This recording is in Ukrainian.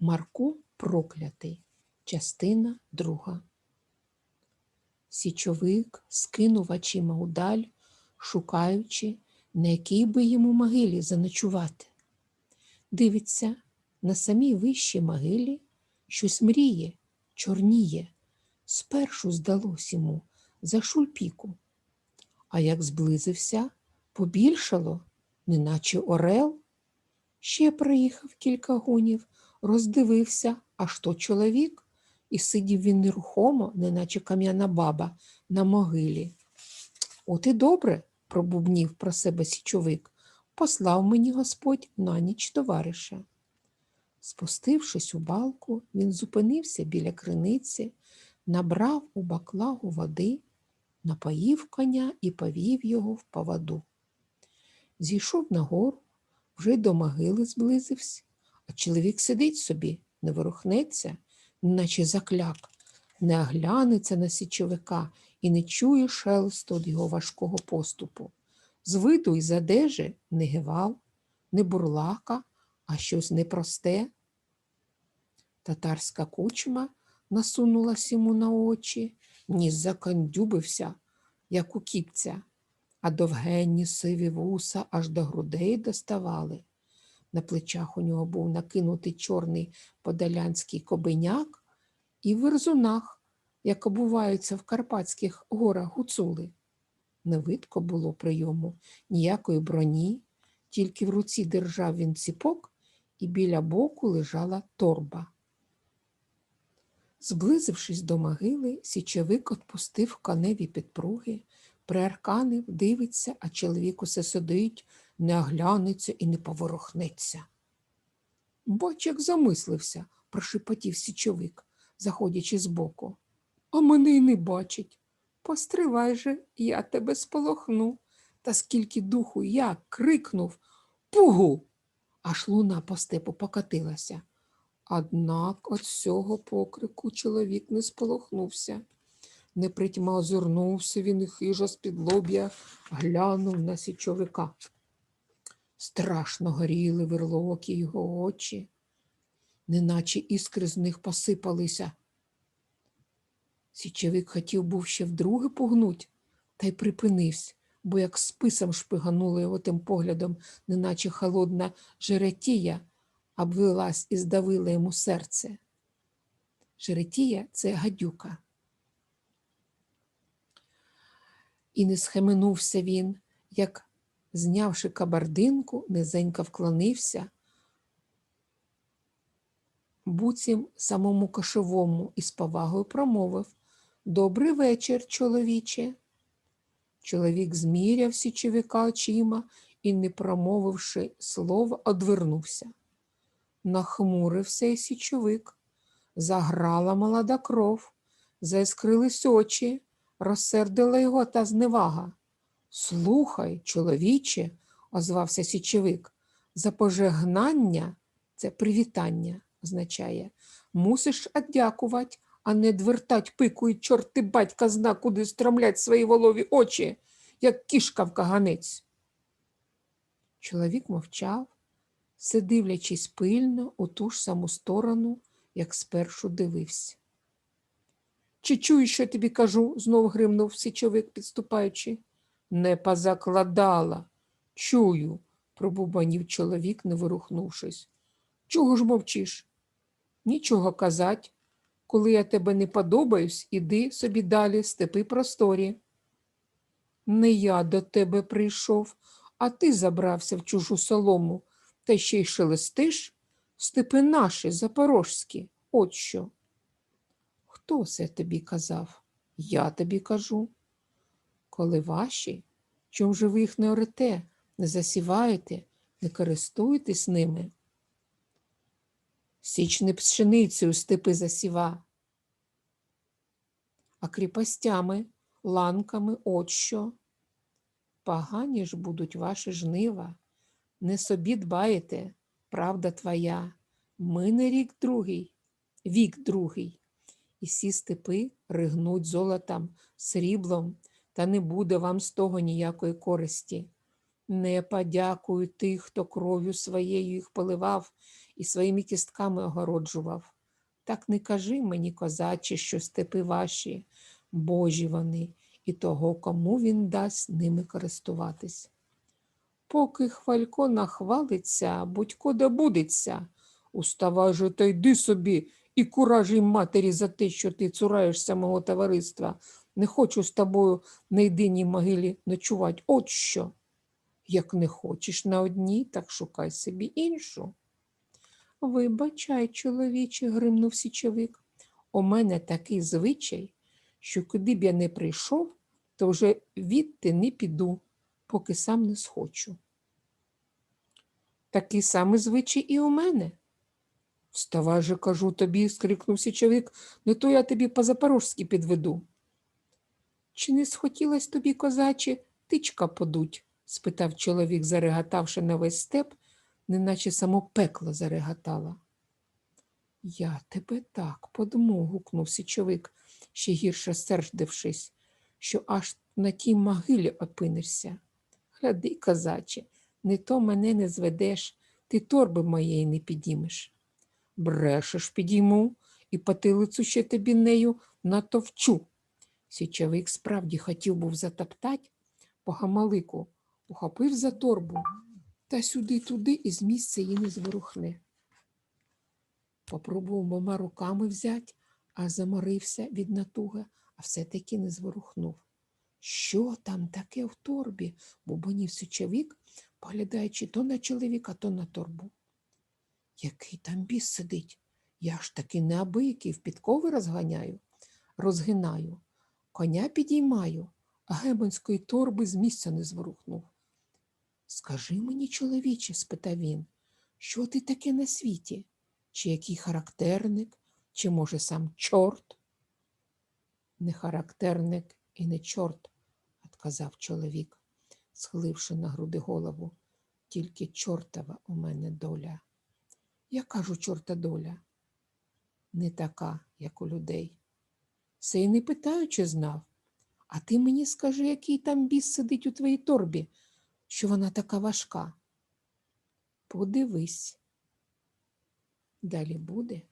Марко проклятий. Частина друга. Січовик скинув очима удаль, шукаючи, на якій би йому могилі заночувати. Дивиться, на самій вищій могилі щось мріє, чорніє. Спершу здалось йому за шульпіку. А як зблизився, побільшало, неначе орел. Ще проїхав кілька гонів, роздивився, аж то чоловік, і сидів він нерухомо, неначе кам'яна баба, на могилі. От і добре, пробубнів про себе січовик, послав мені Господь на ніч товариша. Спустившись у балку, він зупинився біля криниці, набрав у баклагу води, напоїв коня і повів його в поводу. Зійшов нагору, вже й до могили зблизився, а чоловік сидить собі, не ворухнеться, наче закляк, не оглянеться на січовика і не чує шелесту від його важкого поступу. З виду й з одежі не гевав, не бурлака, а щось непросте. Татарська кучма насунулась йому на очі, ніс закандюбився, як у кіпця, а довгенні сиві вуса аж до грудей доставали. На плечах у нього був накинутий чорний подолянський кобеняк і в верзунах, як обуваються в Карпатських горах гуцули. Не видко було прийому ніякої броні, тільки в руці держав він ціпок, і біля боку лежала торба. Зблизившись до могили, січовик отпустив коневі підпруги, приарканив, дивиться, а чоловік усе сидить, не оглянеться і не поворохнеться. Бач, як замислився, прошепотів січовик, заходячи збоку. А мене й не бачить. Постривай же, я тебе сполохну. Та скільки духу я крикнув Пугу! Аж луна по степу покатилася. Однак від цього покрику чоловік не сполохнувся. Непритьма озирнувся він і хижа з-під лоб'я глянув на січовика. Страшно горіли верлокі його очі, неначе іскри з них посипалися. Січовик хотів був ще вдруге погнуть, та й припинився, бо як списом шпигануло його тим поглядом, неначе холодна жеретія обвелась і здавила йому серце. Жеретія це гадюка. І не схеменувся він, як, знявши кабардинку, низенько вклонився, буцім самому кошовому і з повагою промовив Добрий вечір, чоловіче. Чоловік зміряв січовика очима і, не промовивши слова, одвернувся. Нахмурився й січовик, заграла молода кров, заіскрились очі, розсердила його та зневага. Слухай, чоловіче, озвався січовик, за пожегнання це привітання означає. Мусиш одякувати, а не двертать пику і чорти батька зна, куди стромлять свої волові очі, як кішка в каганець. Чоловік мовчав, все дивлячись пильно у ту ж саму сторону, як спершу дивився. Чи чуєш, що тобі кажу? знов гримнув січовик, підступаючи. Не позакладала. Чую, пробубанів чоловік, не вирухнувшись. Чого ж мовчиш? Нічого казать. Коли я тебе не подобаюсь, іди собі далі, степи просторі. Не я до тебе прийшов, а ти забрався в чужу солому, та ще й шелестиш степи наші, запорожські, от що. Хто це тобі казав? Я тобі кажу. Коли ваші, чом же ви їх не орете, не засіваєте, не користуєтесь ними? Січ не пшеницею степи засіва, а кріпостями, ланками от що. Погані ж будуть ваші жнива, не собі дбаєте, правда твоя, мине рік другий, вік другий, і всі степи ригнуть золотом, сріблом, та не буде вам з того ніякої користі. Не подякую тих, хто кров'ю своєю їх поливав і своїми кістками огороджував. Так не кажи мені, козаче, що степи ваші, божі вони, і того, кому він дасть ними користуватись. Поки хвалько нахвалиться, будько добудеться. Уставай же та йди собі і куражій матері за те, що ти цураєшся мого товариства. Не хочу з тобою на єдиній могилі ночувати. От що. Як не хочеш на одній, так шукай собі іншу. Вибачай, чоловіче, гримнув січовик. У мене такий звичай, що куди б я не прийшов, то вже відти не піду, поки сам не схочу. Такий самий звичай і у мене. Вставай же, кажу тобі, скрикнув січовик, не то я тобі по-запорожськи підведу. Чи не схотілось тобі, козаче, тичка подуть? спитав чоловік, зареготавши на весь степ, неначе само пекло зареготало. Я тебе так подму, гукнув січовик, ще гірше сердившись, що аж на тій могилі опинишся. Гляди, козаче, не то мене не зведеш, ти торби моєї не підіймеш. Брешеш, підійму, і потилицю ще тобі нею натовчу. Січовик справді хотів був затоптать по гамалику, ухопив за торбу та сюди-туди і з місця її не зворухне. Попробував мома руками взять, а заморився від натуги, а все-таки не зворухнув. Що там таке в торбі? бубонів січовик, поглядаючи то на чоловіка, то на торбу. Який там біс сидить? Я ж таки неабиякий в підкови розганяю, розгинаю, коня підіймаю, а гебонської торби з місця не зворухнув. Скажи мені, чоловіче, спитав він, що ти таке на світі? Чи який характерник, чи, може, сам чорт? Не характерник і не чорт, отказав чоловік, схиливши на груди голову. Тільки чортова у мене доля. Я кажу, чорта доля, не така, як у людей. Все й не питаючи знав. А ти мені скажи, який там біс сидить у твоїй торбі, що вона така важка. Подивись. Далі буде.